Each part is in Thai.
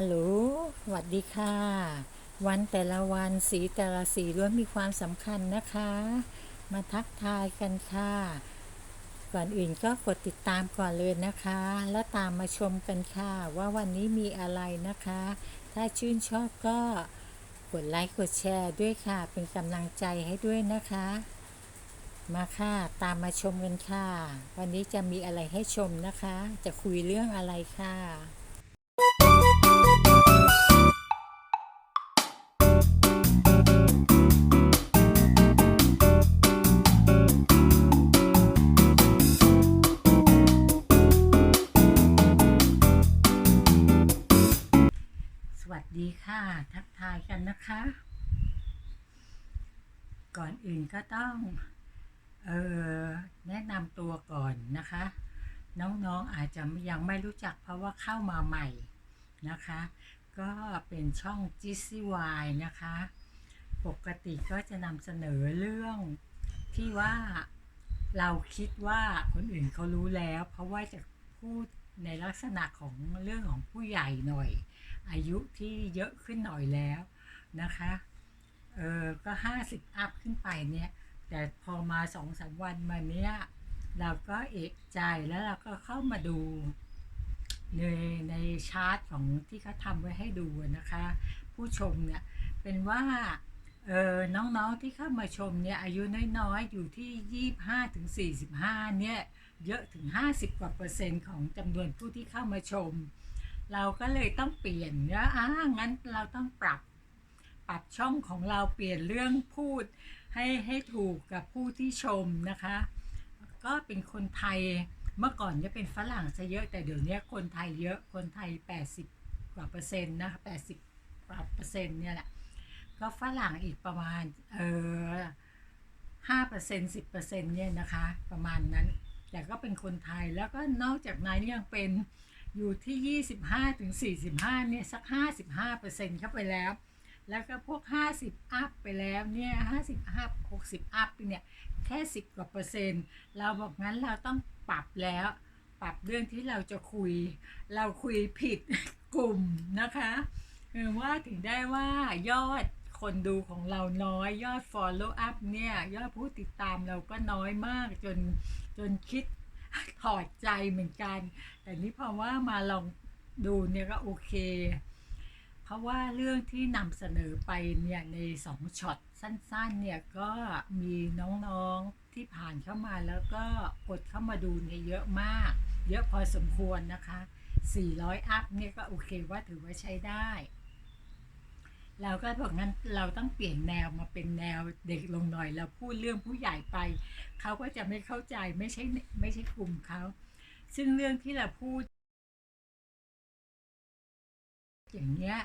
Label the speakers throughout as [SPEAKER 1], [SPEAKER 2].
[SPEAKER 1] ฮัลโหลสวัสดีค่ะ วันแต่ละวันสีแต่ละสีล้วนมีความสำคัญนะคะ มาทักทายกันค่ะ ก่อนอื่นก็กดติดตามก่อนเลยนะคะ แล้วตามมาชมกันค่ะ ว่าวันนี้มีอะไรนะคะ ถ้าชื่นชอบก็กดไลค์กดแชร์ด้วยค่ะ เป็นกำลังใจให้ด้วยนะคะ มาค่ะ ตามมาชมกันค่ะ วันนี้จะมีอะไรให้ชมนะคะ จะคุยเรื่องอะไรค่ะ ดีค่ะ ทักทายกันนะคะ ก่อนอื่นก็ต้อง เออแนะนำตัวก่อนนะคะ น้องๆอาจจะยังไม่รู้จักเพราะว่าเข้ามาใหม่นะคะ ก็เป็นช่อง g c y นะคะ ปกติก็จะนำเสนอเรื่องที่ว่าเราคิดว่าคนอื่นเขารู้แล้ว เพราะว่าจะพูดในลักษณะของเรื่องของผู้ใหญ่หน่อย อายุที่เยอะขึ้นหน่อยแล้วนะคะเออก็50อัพขึ้นไปเนี่ยแต่พอมาสองสามวันมาเนี้ยเราก็เอกใจแล้วเราก็เข้ามาดูในในชาร์ตของที่เขาทำไว้ให้ดูนะคะ ผู้ชมเนี่ยเป็นว่าเออน้องๆที่เข้ามาชมเนี่ยอายุน้อยๆ อยู่ที่ 25ถึง45เนี่ยเยอะถึง 50 กว่าเปอร์เซ็นต์ของจำนวนผู้ที่เข้ามาชม เราก็เลยต้องเปลี่ยนว่าอ่างั้นเราต้องปรับ ปรับช่องของเราเปลี่ยนเรื่องพูด ให้ให้ถูกกับผู้ที่ชมนะคะ ก็เป็นคนไทยเมื่อก่อนจะเป็นฝรั่งซะเยอะแต่เดี๋ยวนี้คนไทยเยอะคนไทย 80 กว่าเปอร์เซ็นต์นะคะ80 กว่าเปอร์เซ็นต์เนี่ยแหละก็ฝรั่งอีกประมาณเออห้าเปอร์เซ็นต์สิบเปอร์เซ็นต์เนี่ยนะคะ ประมาณนั้น แต่ก็เป็นคนไทยแล้วก็นอกจากนั้นยังเป็น อยู่ที่ 25ถึง45เนี่ยสัก 55เปอร์เซ็นต์เข้าไปแล้ว แล้วก็พวก 50 อัพไปแล้วเนี่ย50 อัพ 60 อัพเนี่ยแค่ 10 กว่าเปอร์เซ็นต์ เราบอกงั้นเราต้องปรับแล้ว ปรับเรื่องที่เราจะคุย เราคุยผิดกลุ่มนะคะคือว่าถึงได้ว่ายอดคนดูของเราน้อยยอด follow up เนี่ย ยอดผู้ติดตามเราก็น้อยมากจนจนคิด ถอดใจเหมือนกัน แต่นี่พอว่ามาลองดูเนี่ยก็โอเค เพราะว่าเรื่องที่นำเสนอไปเนี่ยในสองช็อตสั้นๆเนี่ยก็มีน้องๆที่ผ่านเข้ามาแล้วก็กดเข้ามาดูเนี่ยเยอะมาก เยอะพอสมควรนะคะ 400 อัพเนี่ยก็โอเคว่าถือว่าใช้ได้ เราก็บอกงั้นเราต้องเปลี่ยนแนวมาเป็นแนวเด็กลงหน่อยเราพูดเรื่องผู้ใหญ่ไป เขาก็จะไม่เข้าใจไม่ใช่ไม่ใช่กลุ่มเขา ซึ่งเรื่องที่เราพูด อย่างเนี้ย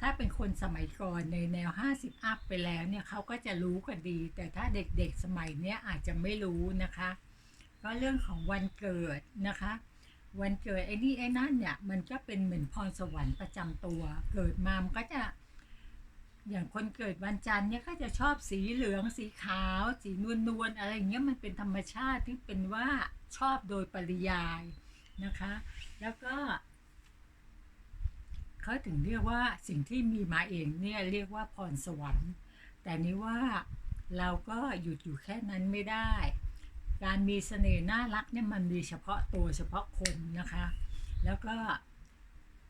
[SPEAKER 1] ถ้าเป็นคนสมัยก่อนในแนว 50 อัพไปแล้วเนี่ยเขาก็จะรู้กันดี แต่ถ้าเด็กๆสมัยเนี้ยอาจจะไม่รู้นะคะ ก็เรื่องของวันเกิดนะคะ วันเกิดไอ้นี่ไอ้นั่นเนี่ยมันก็เป็นเหมือนพรสวรรค์ประจำตัว เกิดมามันก็จะ อย่างคนเกิดวันจันทร์เนี่ยก็จะชอบสีเหลืองสีขาว สีนวลนวลๆอะไรอย่างเงี้ยมันเป็นธรรมชาติที่เป็นว่าชอบโดยปริยายนะคะ แล้วก็เขาถึงเรียกว่าสิ่งที่มีมาเองเนี่ยเรียกว่าพรสวรรค์ แต่นี้ว่าเราก็หยุดอยู่แค่นั้นไม่ได้ การมีเสน่ห์น่ารักเนี่ยมันมีเฉพาะตัวเฉพาะคนนะคะ แล้วก็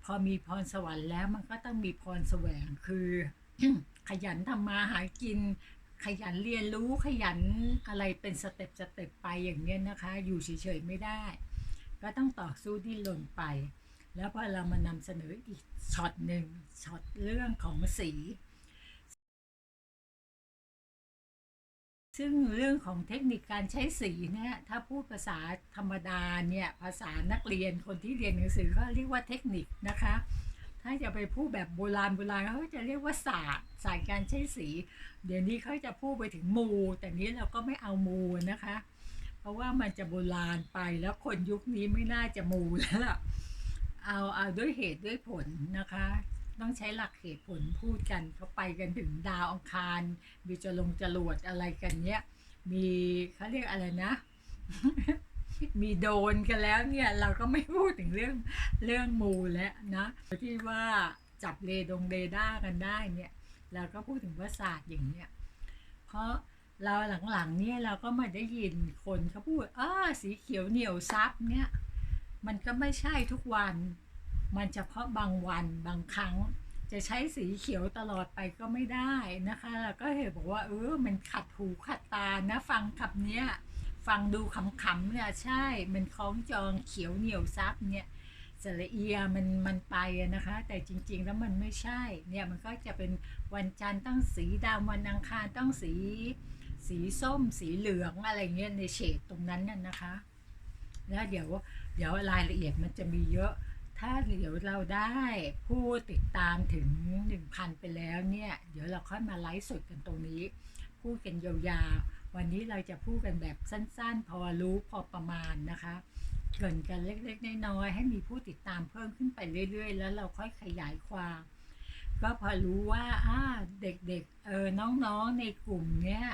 [SPEAKER 1] พอมีพรสวรรค์แล้วมันก็ต้องมีพรแสวงคือ ขยันทำมาหากิน ขยันเรียนรู้ขยันอะไรเป็นสเต็ปสเต็ปไปอย่างเงี้ยนะคะ อยู่เฉยๆไม่ได้ ก็ต้องต่อสู้ดิ้นรนไป แล้วพอเรามานำเสนออีกช็อตหนึ่งช็อตเรื่องของสี ซึ่งเรื่องของเทคนิคการใช้สีเนี่ยถ้าพูดภาษาธรรมดาเนี่ยภาษานักเรียนคนที่เรียนหนังสือเขาเรียกว่าเทคนิคนะคะ ถ้าจะไปพูดแบบโบราณโบราณเขาจะเรียกว่าศาสตร์ศาสตร์การใช้สี เดี๋ยวนี้เขาจะพูดไปถึงมู แต่นี้เราก็ไม่เอามูนะคะ เพราะว่ามันจะโบราณไปแล้วคนยุคนี้ไม่น่าจะมูแล้วล่ะเอาเอาด้วยเหตุด้วยผลนะคะ ต้องใช้หลักเหตุผลพูดกันเขาไปกันถึงดาวอังคาร มีจะลงจรวดอะไรกันเนี้ยมีเขาเรียกอะไรนะ มีโดนกันแล้วเนี่ยเราก็ไม่พูดถึงเรื่องเรื่องมูแล้วนะที่ว่าจับเรดงเรด้ากันได้เนี่ยเราก็พูดถึงว่าศาสตร์อย่างเนี้ยเพราะเราหลังๆเนี่ยเราก็มาได้ยินคนเขาพูดอ้าสีเขียวเหนียวซับเนี่ยมันก็ไม่ใช่ทุกวัน มันเฉพาะบางวันบางครั้ง จะใช้สีเขียวตลอดไปก็ไม่ได้นะคะแล้วก็เห็นบอกว่าเออมันขัดหูขัดตานะฟังคำเนี้ย ฟังดูขำๆเนี่ยใช่ มันคล้องจองเขียวเหนียวซับเนี่ยสระเอียมันมันไปนะคะ แต่จริง ๆ แล้วมันไม่ใช่ เนี่ยมันก็จะเป็นวันจันทร์ต้องสีดำวันอังคารต้องสี สีส้ม สีเหลืองอะไรเงี้ยในเฉดตรงนั้นน่ะนะคะ แล้วเดี๋ยวเดี๋ยวรายละเอียดมันจะมีเยอะ ถ้าเดี๋ยวเราได้ผู้ติดตามถึง 1,000 ไปแล้วเนี่ย เดี๋ยวเราค่อยมาไลฟ์สดกันตรงนี้พูดกันยาวๆ วันนี้เราจะพูดกันแบบสั้นๆ พอรู้พอประมาณนะคะเกินกันเล็กๆน้อยๆให้มีผู้ติดตามเพิ่มขึ้นไปเรื่อยๆ แล้วเราค่อยขยายความ ก็พอรู้ว่าอ่าเด็กๆเออน้องๆในกลุ่มเนี้ย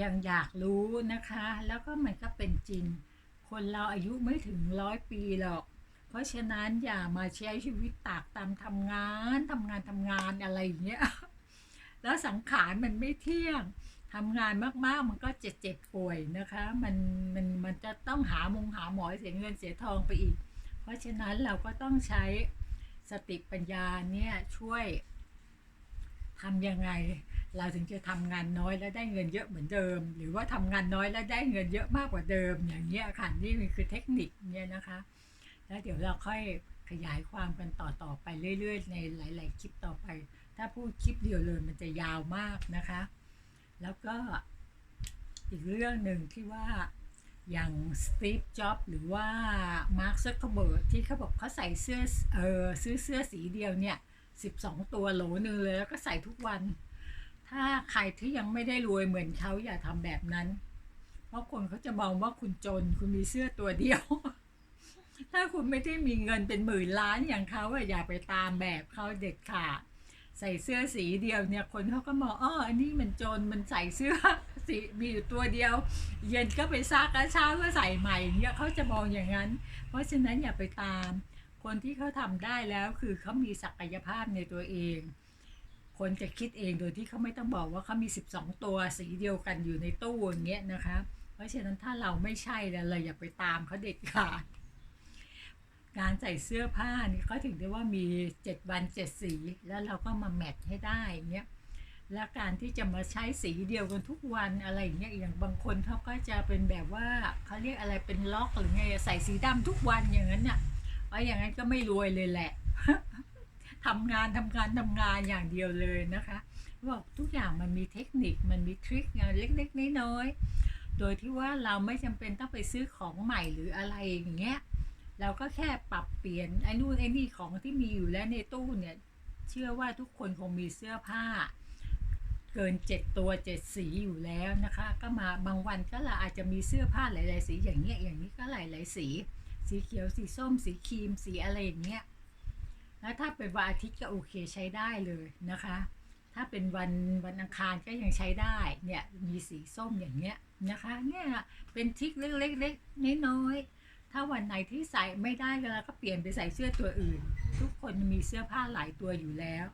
[SPEAKER 1] ยังอยากรู้นะคะ แล้วก็มันก็เป็นจริง คนเราอายุไม่ถึงร้อยปีหรอก เพราะฉะนั้นอย่ามาใช้ชีวิตตากตามทำงานทำงานทำงานอะไรอย่างเงี้ยแล้วสังขารมันไม่เที่ยง ทำงานมากๆ มันก็เจ็บเจ็บป่วยนะคะ มันมันมันจะต้องหามงหาหมอเสียเงินเสียทองไปอีก เพราะฉะนั้นเราก็ต้องใช้สติปัญญาเนี่ยช่วยทำยังไง เราถึงจะทำงานน้อยแล้วได้เงินเยอะเหมือนเดิม หรือว่าทำงานน้อยแล้วได้เงินเยอะมากกว่าเดิม อย่างเงี้ยค่ะนี่คือเทคนิคเนี่ยนะคะ แล้วเดี๋ยวเราค่อยขยายความกันต่อๆไปเรื่อย ๆ ในหลาย ๆ คลิปต่อไป ถ้าพูดคลิปเดียวเลยมันจะยาวมากนะคะ แล้วก็อีกเรื่องหนึ่งที่ว่าอย่างสตีฟจ็อบหรือว่ามาร์คซักเคเบิร์ที่เขาบอกเขาใส่เสื้อเออซื้อเสื้อสีเดียวเนี่ย12ตัวโหลนึงเลยแล้วก็ใส่ทุกวัน ถ้าใครที่ยังไม่ได้รวยเหมือนเขาอย่าทำแบบนั้น เพราะคนเขาจะมองว่าคุณจนคุณมีเสื้อตัวเดียว ถ้าคุณไม่ได้มีเงินเป็นหมื่นล้านอย่างเขาอย่าไปตามแบบเขาเด็ดขาด ใส่เสื้อสีเดียวเนี่ยคนเขาก็มองอ๋ออันนี้มันจนมันใส่เสื้อสีมีอยู่ตัวเดียว เย็นก็ไปซักกระเช้าก็ใส่ใหม่เงี้ยเขาจะมองอย่างนั้น เพราะฉะนั้นอย่าไปตาม คนที่เขาทำได้แล้วคือเขามีศักยภาพในตัวเอง คนจะคิดเองโดยที่เขาไม่ต้องบอกว่าเขามี 12 ตัวสีเดียวกันอยู่ในตู้อย่างเงี้ยนะคะ เพราะฉะนั้นถ้าเราไม่ใช่แล้วเราอย่าไปตามเขาเด็ดขาด การใส่เสื้อผ้านี่เขาถึงได้ว่ามี7วัน7สี แล้วเราก็มาแมทให้ได้เงี้ยและการที่จะมาใช้สีเดียวกันทุกวันอะไรอย่างเงี้ยอย่างบางคนเขาก็จะเป็นแบบว่าเขาเรียกอะไรเป็นล็อกหรือไงใส่สีดำทุกวันอย่างนั้นน่ะเอาอย่างนั้นก็ไม่รวยเลยแหละทำงานทำงานทำงานอย่างเดียวเลยนะคะบอกทุกอย่างมันมีเทคนิคมันมีทริคงานเล็กๆน้อยๆโดยที่ว่าเราไม่จำเป็นต้องไปซื้อของใหม่หรืออะไรอย่างเงี้ย เราก็แค่ปรับเปลี่ยนไอ้นู่นไอ้นี่ของที่มีอยู่แล้วในตู้เนี่ย เชื่อว่าทุกคนคงมีเสื้อผ้า เกินเจ็ดตัวเจ็ดสีอยู่แล้วนะคะ ก็มาบางวันก็เราอาจจะมีเสื้อผ้าหลาย ๆ สีอย่างเงี้ยอย่างนี้ก็หลาย ๆ สี สีเขียวสีส้ม สีครีม สีอะไรอย่างเงี้ยแล้วถ้าเป็นวันอาทิตย์ก็โอเคใช้ได้เลยนะคะ ถ้าเป็นวันวันอังคารก็ยังใช้ได้ เนี่ยมีสีส้มอย่างเงี้ยนะคะ เนี่ยเป็นทริคเล็กๆน้อยๆ ถ้าวันไหนที่ใส่ไม่ได้เราก็เปลี่ยนไปใส่เสื้อตัวอื่น ทุกคนมีเสื้อผ้าหลายตัวอยู่แล้ว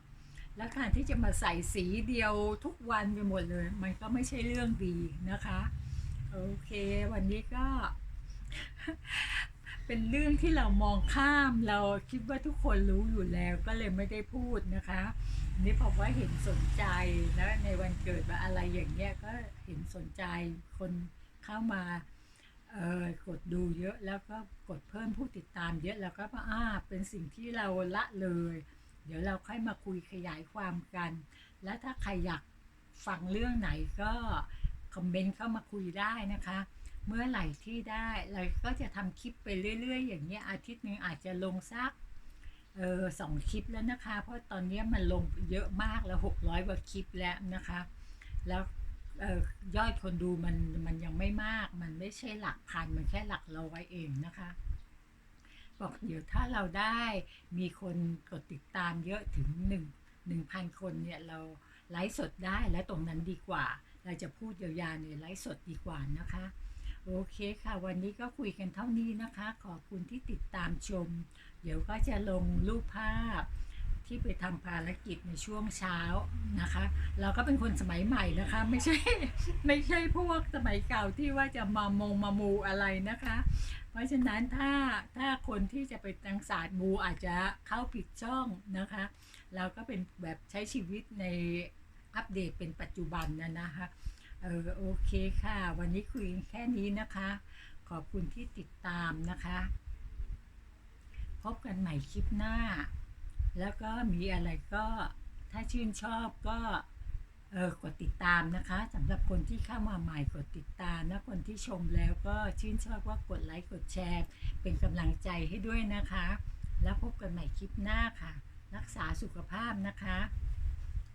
[SPEAKER 1] แล้วการที่จะมาใส่สีเดียวทุกวันไปหมดเลย มันก็ไม่ใช่เรื่องดีนะคะ โอเค วันนี้ก็ เป็นเรื่องที่เรามองข้ามเราคิดว่าทุกคนรู้อยู่แล้วก็เลยไม่ได้พูดนะคะอันนี่พราะว่าเห็นสนใจแล้วในวันเกิดว่าอะไรอย่างเงี้ยก็เห็นสนใจคนเข้ามา เออกดดูเยอะแล้วก็กดเพิ่มผู้ติดตามเยอะแล้วก็อ่าเป็นสิ่งที่เราละเลย เดี๋ยวเราค่อยมาคุยขยายความกัน และถ้าใครอยากฟังเรื่องไหนก็คอมเมนต์เข้ามาคุยได้นะคะ เมื่อไหร่ที่ได้เราก็จะทำคลิปไปเรื่อย ๆ อย่างเงี้ยอาทิตย์หนึ่งอาจจะลงสักเออสองคลิปแล้วนะคะ เพราะตอนนี้มันลงเยอะมากแล้วหกร้อยกว่าคลิปแล้วนะคะ แล้ว เออยอดคนดูมันมันยังไม่มาก มันไม่ใช่หลักพัน มันแค่หลักร้อยเองนะคะ บอกเดี๋ยวถ้าเราได้มีคนกดติดตามเยอะถึงหนึ่งหนึ่งพันคนเนี่ยเราไลฟ์สดได้และตรงนั้นดีกว่า เราจะพูดยาวๆในไลฟ์สดดีกว่านะคะ โอเคค่ะ วันนี้ก็คุยกันเท่านี้นะคะ ขอบคุณที่ติดตามชม เดี๋ยวก็จะลงรูปภาพ ที่ไปทำภารกิจในช่วงเช้านะคะ เราก็เป็นคนสมัยใหม่นะคะ ไม่ใช่ไม่ใช่พวกสมัยเก่าที่ว่าจะมามงมามูอะไรนะคะ เพราะฉะนั้นถ้าถ้าคนที่จะไปตังศาสตร์มูอาจจะเข้าผิดช่องนะคะ เราก็เป็นแบบใช้ชีวิตในอัปเดตเป็นปัจจุบันนะนะคะเออโอเคค่ะ วันนี้คุยแค่นี้นะคะ ขอบคุณที่ติดตามนะคะ พบกันใหม่คลิปหน้า แล้วก็มีอะไรก็ถ้าชื่นชอบก็เออกดติดตามนะคะสำหรับคนที่เข้ามาใหม่กดติดตามนะคนที่ชมแล้วก็ชื่นชอบว่ากดไลค์กดแชร์ เป็นกำลังใจให้ด้วยนะคะ แล้วพบกันใหม่คลิปหน้าค่ะ รักษาสุขภาพนะคะ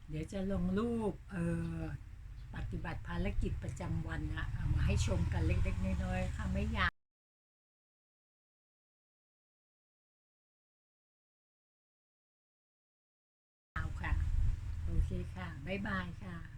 [SPEAKER 1] เดี๋ยวจะลงรูปเออปฏิบัติภารกิจประจำวันนะเอามาให้ชมกันเล็กๆน้อยๆค่ะไม่ยาว ค่ะ บ๊ายบายค่ะ